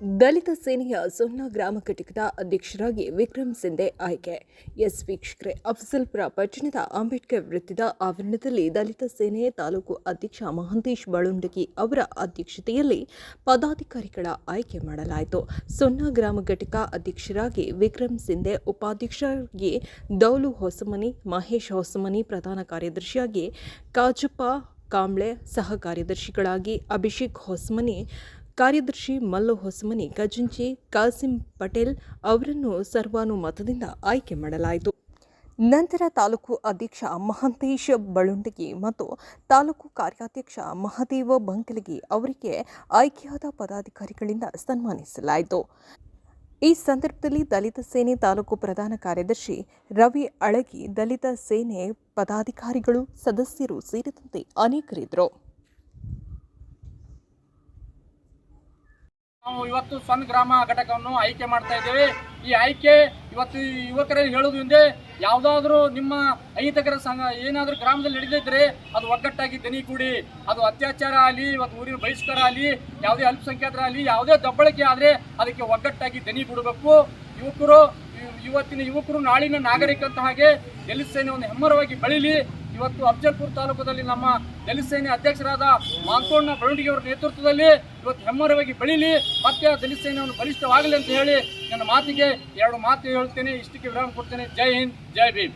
ದಲಿತ ಸೇನೆಯ ಸೊನ್ನ ಗ್ರಾಮ ಘಟಕದ ಅಧ್ಯಕ್ಷರಾಗಿ ವಿಕ್ರಮ್ ಸಿಂಧೆ ಆಯ್ಕೆ. ಎಸ್ ವೀಕ್ಷಕರೇ, ಅಫಜಲ್ಪುರ ಪಟ್ಟಣದ ಅಂಬೇಡ್ಕರ್ ವೃತ್ತದ ಆವರಣದಲ್ಲಿ ದಲಿತ ಸೇನೆ ತಾಲೂಕು ಅಧ್ಯಕ್ಷ ಮಹಂತೇಶ್ ಬಳುಂಡಗಿ ಅವರ ಅಧ್ಯಕ್ಷತೆಯಲ್ಲಿ ಪದಾಧಿಕಾರಿಗಳ ಆಯ್ಕೆ ಮಾಡಲಾಯಿತು. ಸೊನ್ನ ಗ್ರಾಮ ಘಟಕ ಅಧ್ಯಕ್ಷರಾಗಿ ವಿಕ್ರಮ್ ಸಿಂಧೆ, ಉಪಾಧ್ಯಕ್ಷರಾಗಿ ದೌಲು ಹೊಸಮನಿ, ಮಹೇಶ್ ಹೊಸಮನಿ ಪ್ರಧಾನ ಕಾರ್ಯದರ್ಶಿಯಾಗಿ ಕಾಜಪ್ಪ ಕಾಂಬ್ಳೆ ಸಹ ಕಾರ್ಯದರ್ಶಿಗಳಾಗಿ ಅಭಿಷೇಕ್ ಹೊಸಮನಿ ಕಾರ್ಯದರ್ಶಿ ಮಲ್ಲು ಹೊಸಮನಿ, ಖಜಂಚಿ, ಕಾಸಿಂ ಪಟೇಲ್ ಅವರನ್ನು ಸರ್ವಾನುಮತದಿಂದ ಆಯ್ಕೆ ಮಾಡಲಾಯಿತು. ನಂತರ ತಾಲೂಕು ಅಧ್ಯಕ್ಷ ಮಹಂತೇಶ್ ಬಳುಂಡಗಿ ಮತ್ತು ತಾಲೂಕು ಕಾರ್ಯಾಧ್ಯಕ್ಷ ಮಹದೇವ ಬಂಕಲಗಿ ಅವರಿಗೆ ಆಯ್ಕೆಯಾದ ಪದಾಧಿಕಾರಿಗಳಿಂದ ಸನ್ಮಾನಿಸಲಾಯಿತು. ಈ ಸಂದರ್ಭದಲ್ಲಿ ದಲಿತ ಸೇನೆ ತಾಲೂಕು ಪ್ರಧಾನ ಕಾರ್ಯದರ್ಶಿ ರವಿ ಅಳಗಿ, ದಲಿತ ಸೇನೆ ಪದಾಧಿಕಾರಿಗಳು, ಸದಸ್ಯರು ಸೇರಿದಂತೆ ಅನೇಕರಿದ್ದರು. ನಾವು ಇವತ್ತು ಸ್ವಂತ ಗ್ರಾಮ ಘಟಕವನ್ನು ಆಯ್ಕೆ ಮಾಡ್ತಾ ಇದ್ದೇವೆ. ಈ ಆಯ್ಕೆ ಇವತ್ತು ಯುವಕರಲ್ಲಿ ಹೇಳೋದು ಹಿಂದೆ, ಯಾವುದಾದ್ರೂ ನಿಮ್ಮ ಅಹಿತಕರ ಸಂಘ ಏನಾದರೂ ಗ್ರಾಮದಲ್ಲಿ ನಡೆದಿದ್ರೆ ಅದು ಒಗ್ಗಟ್ಟಾಗಿ ದನಿ ಕೂಡಿ, ಅದು ಅತ್ಯಾಚಾರ ಆಗಲಿ, ಇವತ್ತು ಊರಿನ ಬಹಿಷ್ಕಾರ ಆಗಲಿ, ಯಾವುದೇ ಅಲ್ಪಸಂಖ್ಯಾತರ ಆಗಲಿ, ಯಾವುದೇ ದಬ್ಬಳಿಕೆ ಆದರೆ ಅದಕ್ಕೆ ಒಗ್ಗಟ್ಟಾಗಿ ದನಿ ಕೊಡಬೇಕು. ಯುವಕರು ಇವತ್ತಿನ ಯುವಕರು ನಾಳಿನ ನಾಗರಿಕ ಅಂತ ಹಾಗೆ ಎಲ್ಲಿ ಸೇನೆ ಒಂದು ಹೆಮ್ಮರವಾಗಿ ಬೆಳೀಲಿ ಇವತ್ತು ಅಫಜಲ್ಪುರ ತಾಲೂಕದಲ್ಲಿ ನಮ್ಮ ದಲಿತ ಸೇನೆ ಅಧ್ಯಕ್ಷರಾದ ಮಾಂತೋಣ್ಣ ಬೆಳವಣಿಗೆ ಅವರ ನೇತೃತ್ವದಲ್ಲಿ ಇವತ್ತು ಹೆಮ್ಮರವಾಗಿ ಬೆಳೀಲಿ, ಮತ್ತೆ ಆ ದಲಿತ ಸೇನೆಯನ್ನು ಬಲಿಷ್ಠವಾಗಲಿ ಅಂತ ಹೇಳಿ ನನ್ನ ಮಾತಿಗೆ ಎರಡು ಮಾತು ಹೇಳ್ತೇನೆ, ಇಷ್ಟಕ್ಕೆ ವಿರಾಮ ಕೊಡ್ತೇನೆ. ಜೈ ಹಿಂದ್, ಜೈ ಭೀಮ್.